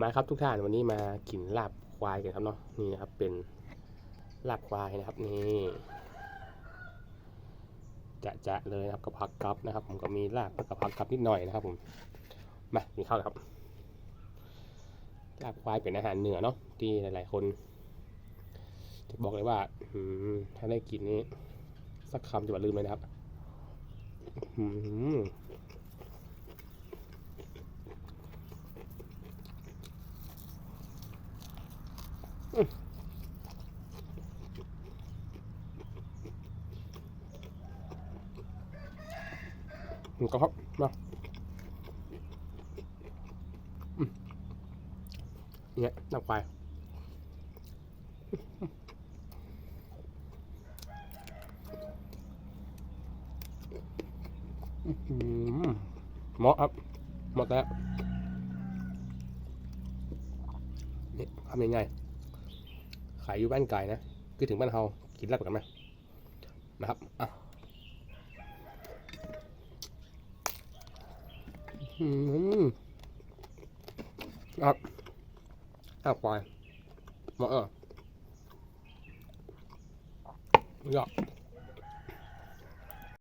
มาครับทุกท่านวันนี้มากินลาบควายกันครับเนาะนี่นะครับเป็นลาบควายนะครับนี่จะจะๆเลยนะครับกับผักกับนะครับ ผมก็มีลาบกับผักกับนิดหน่อยนะครับ ผมมากินข้าวครับลาบควายเป็นอาหารเหนือเนาะที่หลาย ๆ คน จะบอกเลยว่าอืมถ้าได้กินนี้สักคำจะไม่ลืมเลยนะครับ อืม อืมก็ครับมาเนี่ยน้ำควายอื้อหือเหมาะครับหมดแล้วนี่ทำยังไงายอยู่บ้านไก่นะคือถึงบ้านเฮากินรับกันไหมนะครับอะอืมครับอ้าวควายมาเออยอด